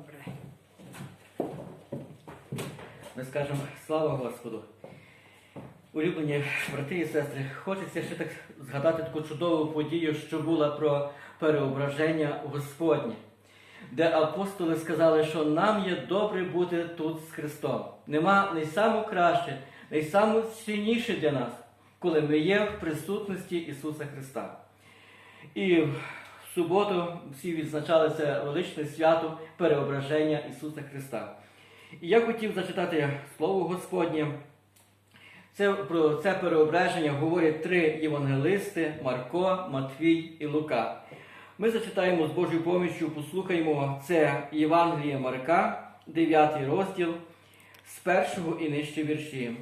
Добре. Ми скажемо слава Господу. Улюблені брати і сестри, хочеться ще так згадати таку чудову подію, що була про переображення Господнє, де апостоли сказали, що нам є добре бути тут з Христом. Нема найкраще, найсамоцінніше для нас, коли ми є в присутності Ісуса Христа. І суботу всі відзначали це величне свято переображення Ісуса Христа. І я хотів зачитати Слово Господнє. Це, про це переображення говорять три євангелисти Марко, Матвій і Лука. Ми зачитаємо з Божою поміччю, послухаємо це Євангеліє Марка, 9 розділ, з першого і нижче вірші.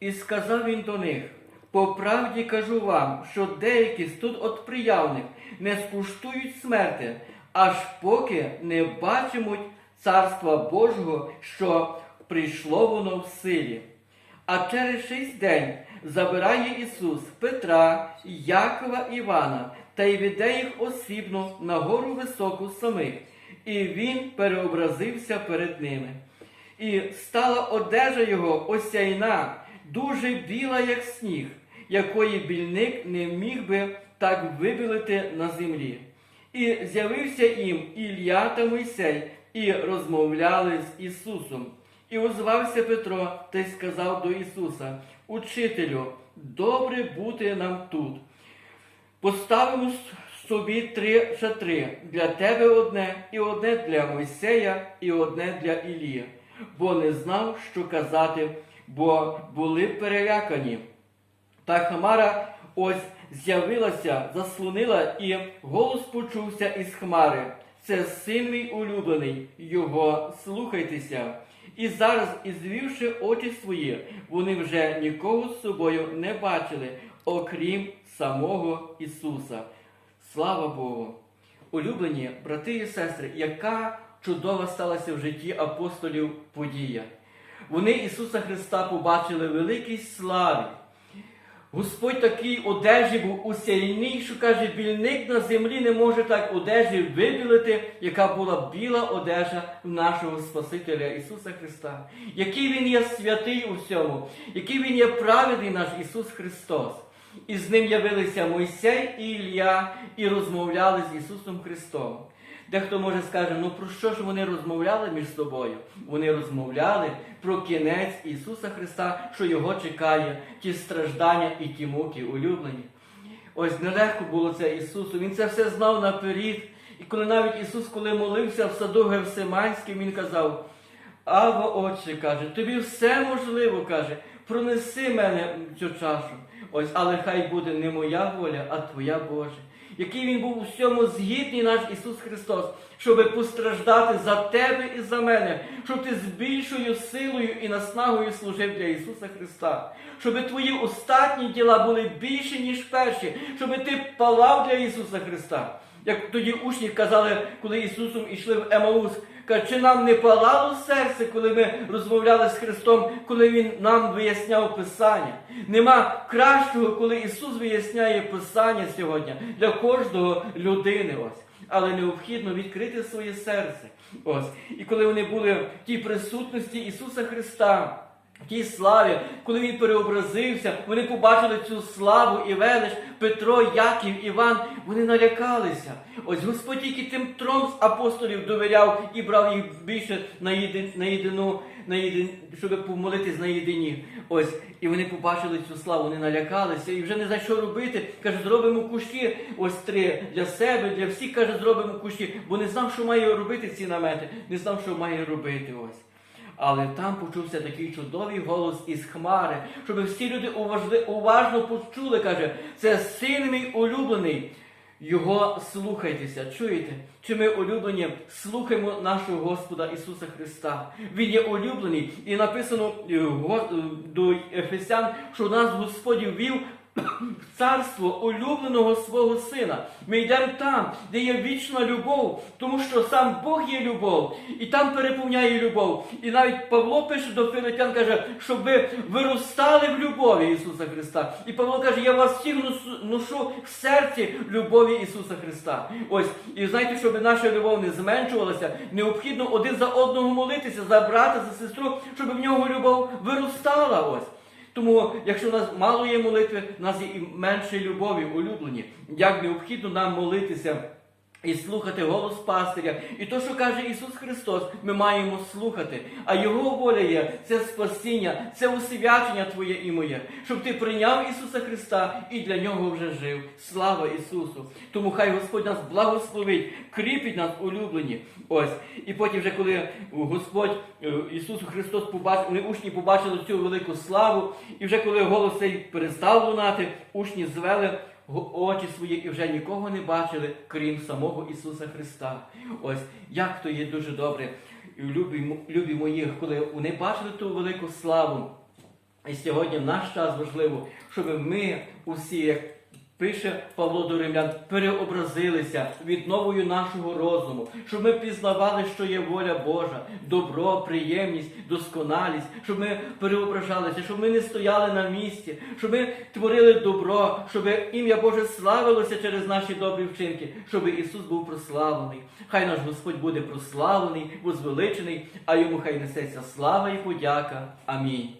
І сказав він до них: по правді кажу вам, що деякі з тут от приявних не скуштують смерти, аж поки не бачимуть Царства Божого, що прийшло воно в силі. А через шість день забирає Ісус Петра, Якова Івана та й веде їх осібно на гору високу самих, і він переобразився перед ними. І стала одежа його осяйна, дуже біла, як сніг, якої більник не міг би так вибілити на землі. І з'явився їм Ілля та Мойсей, і розмовляли з Ісусом. І озвався Петро та й сказав до Ісуса: Учителю, добре бути нам тут. Поставимо собі три шатри для тебе одне, і одне для Мойсея, і одне для Ілії, бо не знав, що казати, бо були перелякані. Та Хмара ось з'явилася, заслонила, і голос почувся із Хмари. Це син мій улюблений, його слухайтеся. І зараз, і звівши очі свої, вони вже нікого з собою не бачили, окрім самого Ісуса. Слава Богу! Улюблені брати і сестри, яка чудова сталася в житті апостолів подія. Вони Ісуса Христа побачили великій славі. Господь такий одежі був усяйний, що каже, більник на землі не може так одежі вибілити, яка була біла одежа нашого Спасителя Ісуса Христа. Який Він є святий у всьому, який Він є праведний наш Ісус Христос. І з ним явилися Мойсей і Ілля і розмовляли з Ісусом Христом. Дехто може скаже, ну про що ж вони розмовляли між собою? Вони розмовляли про кінець Ісуса Христа, що Його чекає, ті страждання і ті муки улюблені. Ось нелегко було це Ісусу. Він це все знав наперед. І коли навіть Ісус, коли молився в саду Гевсиманським, Він казав, Ава, Отче, каже, тобі все можливо, каже, пронеси мене цю чашу. Ось, але хай буде не моя воля, а Твоя Божа який він був у всьому згідний наш Ісус Христос, щоб постраждати за тебе і за мене, щоб ти з більшою силою і наснагою служив для Ісуса Христа, щоб твої остатні діла були більші, ніж перші, щоб ти палав для Ісуса Христа. Як тоді учні казали, коли Ісусом ішли в Емаус, чи нам не палало серце, коли ми розмовляли з Христом, коли Він нам виясняв Писання? Нема кращого, коли Ісус виясняє Писання сьогодні для кожного людини. Ось. Але необхідно відкрити своє серце. Ось. І коли вони були в тій присутності Ісуса Христа. Тій славі, коли він переобразився, вони побачили цю славу і велич, Петро, Яків, Іван, вони налякалися. Ось Господь тільки тим трьом з апостолів довіряв і брав їх більше на єди, на єдину, на єдин, щоб помолитись на єдині. Ось, і вони побачили цю славу, вони налякалися і вже не за що робити. Каже, зробимо кущі, ось три для себе, для всіх каже, зробимо кущі, бо не знав, що має робити ці намети, не знав, що має робити. ось. Але там почувся такий чудовий голос із Хмари, щоб всі люди уважли, уважно почули, каже, це син мій улюблений. Його слухайтеся, чуєте? Чи ми улюблені слухаємо нашого Господа Ісуса Христа? Він є улюблений, і написано е, е, до Ефесян, що нас Господь ввів в царство улюбленого свого сина. Ми йдемо там, де є вічна любов, тому що сам Бог є любов, і там переповняє любов. І навіть Павло пише до Филипян, каже, щоб ви виростали в любові Ісуса Христа. І Павло каже, я вас всіх ношу в серці любові Ісуса Христа. Ось, і знаєте, щоб наша любов не зменшувалася, необхідно один за одного молитися, за брата, за сестру, щоб в нього любов виростала. Ось. Тому, якщо у нас мало є молитви, у нас є і менше любові, улюблені. Як необхідно нам молитися і слухати голос пастиря. І то, що каже Ісус Христос, ми маємо слухати. А Його воля є це спасіння, це усвячення Твоє і моє, щоб ти прийняв Ісуса Христа і для нього вже жив. Слава Ісусу! Тому хай Господь нас благословить, кріпить нас улюблені. Ось. І потім, вже коли Господь е, Ісус Христос побачив, вони учні побачили цю велику славу, і вже коли голос цей перестав лунати, учні звели очі свої і вже нікого не бачили, крім самого Ісуса Христа. Ось як то є дуже добре, любі, любі мої, коли вони бачили ту велику славу. І сьогодні наш час важливо, щоб ми усі, як пише Павло до римлян, переобразилися відновою нашого розуму, щоб ми пізнавали, що є воля Божа, добро, приємність, досконалість, щоб ми переображалися, щоб ми не стояли на місці, щоб ми творили добро, щоб ім'я Боже славилося через наші добрі вчинки, щоб Ісус був прославлений. Хай наш Господь буде прославлений, возвеличений, а йому хай несеться слава і подяка. Амінь.